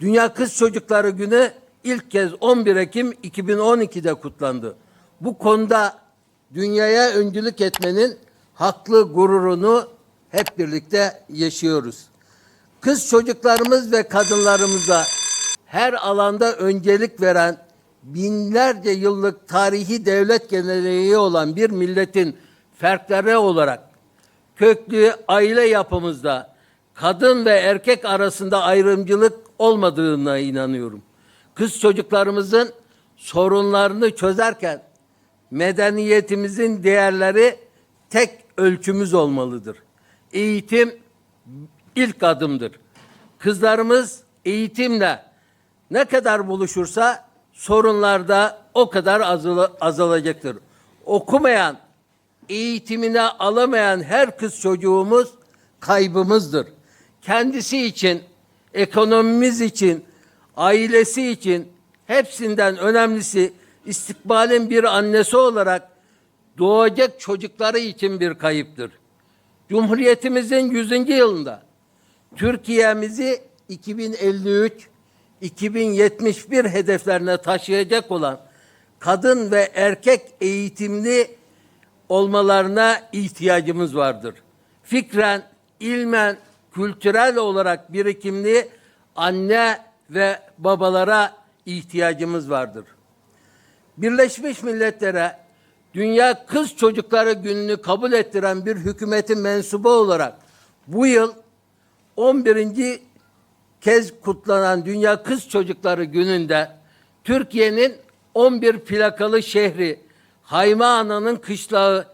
Dünya Kız Çocukları Günü ilk kez 11 Ekim 2012'de kutlandı. Bu konuda dünyaya öncülük etmenin haklı gururunu hep birlikte yaşıyoruz. Kız çocuklarımız ve kadınlarımıza her alanda öncelik veren binlerce yıllık tarihi devlet geleneği olan bir milletin fertleri olarak köklü aile yapımızda kadın ve erkek arasında ayrımcılık olmadığına inanıyorum. Kız çocuklarımızın sorunlarını çözerken medeniyetimizin değerleri tek ölçümüz olmalıdır. Eğitim ilk adımdır. Kızlarımız eğitimle ne kadar buluşursa sorunlar da o kadar azala- azalacaktır. Okumayan, eğitimine alamayan her kız çocuğumuz kaybımızdır. Kendisi için, ekonomimiz için, ailesi için hepsinden önemlisi istikbalin bir annesi olarak doğacak çocukları için bir kayıptır. Cumhuriyetimizin 100. yılında Türkiye'mizi 2053 2071 hedeflerine taşıyacak olan kadın ve erkek eğitimli olmalarına ihtiyacımız vardır. Fikren, ilmen, kültürel olarak birikimli anne ve babalara ihtiyacımız vardır. Birleşmiş Milletler'e Dünya Kız Çocukları Günü'nü kabul ettiren bir hükümetin mensubu olarak bu yıl 11. kez kutlanan Dünya Kız Çocukları Günü'nde Türkiye'nin 11 plakalı şehri Hayma Ana'nın kışlağı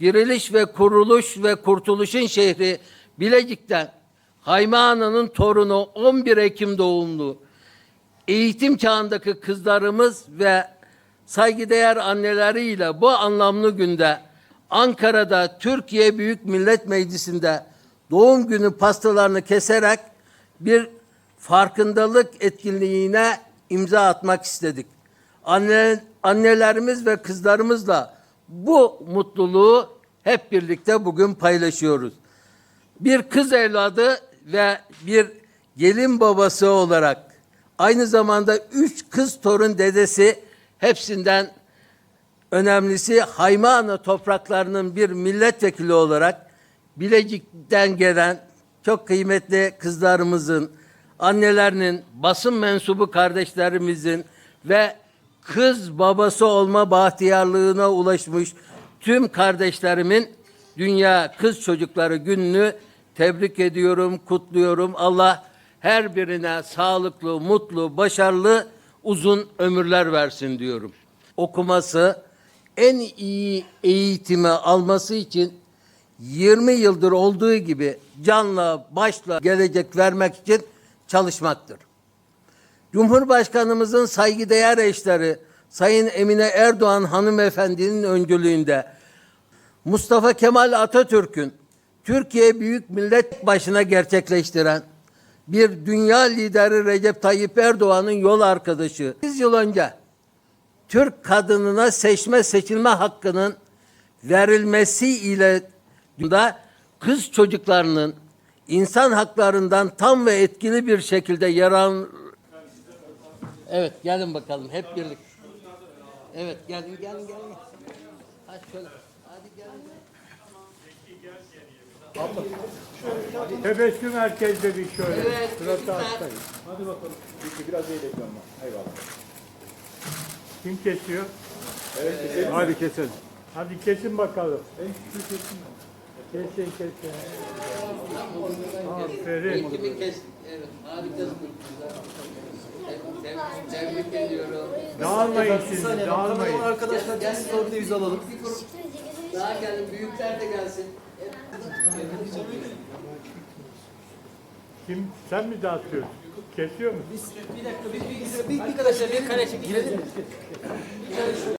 diriliş ve kuruluş ve kurtuluşun şehri Bilecik'ten Hayma Ana'nın torunu 11 Ekim doğumlu eğitim çağındaki kızlarımız ve saygıdeğer anneleriyle bu anlamlı günde Ankara'da Türkiye Büyük Millet Meclisi'nde doğum günü pastalarını keserek bir farkındalık etkinliğine imza atmak istedik. Anne, annelerimiz ve kızlarımızla bu mutluluğu hep birlikte bugün paylaşıyoruz bir kız evladı ve bir gelin babası olarak aynı zamanda üç kız torun dedesi hepsinden önemlisi Haymana topraklarının bir milletvekili olarak Bilecik'ten gelen çok kıymetli kızlarımızın, annelerinin, basın mensubu kardeşlerimizin ve kız babası olma bahtiyarlığına ulaşmış tüm kardeşlerimin Dünya Kız Çocukları Günü'nü tebrik ediyorum, kutluyorum. Allah her birine sağlıklı, mutlu, başarılı, uzun ömürler versin diyorum. Okuması, en iyi eğitimi alması için 20 yıldır olduğu gibi canla başla gelecek vermek için çalışmaktır. Cumhurbaşkanımızın saygıdeğer eşleri Sayın Emine Erdoğan hanımefendinin öncülüğünde Mustafa Kemal Atatürk'ün Türkiye Büyük Millet başına gerçekleştiren bir dünya lideri Recep Tayyip Erdoğan'ın yol arkadaşı 8 yıl önce Türk kadınına seçme seçilme hakkının verilmesi ile da kız çocuklarının insan haklarından tam ve etkili bir şekilde yaran Evet gelin bakalım hep birlikte. Evet gelin gelin gelin. Hadi şöyle. Hadi gelin. Tebessüm herkeste bir şöyle. Evet, Suratı hastayım. Hadi bakalım. Bitti biraz eğleyelim ama. Eyvallah. Kim kesiyor? Evet, keselim. Hadi keselim. Hadi kesin bakalım. En küçük kesin. Kesin kesin. Aferin. Eğitimi kes. Evet harikasın. Tebrik, ediyorum. Dağılmayın şimdi, dağılmayın. Arkadaşlar gelsin sonra bir alalım. Bir daha gelin. Büyükler de gelsin. Kim, sen mi dağıtıyorsun? Kesiyor musun? Bir dakika bir, bir, bir, bir, bir, bir, bir, bir kare çekin. Girelim mi?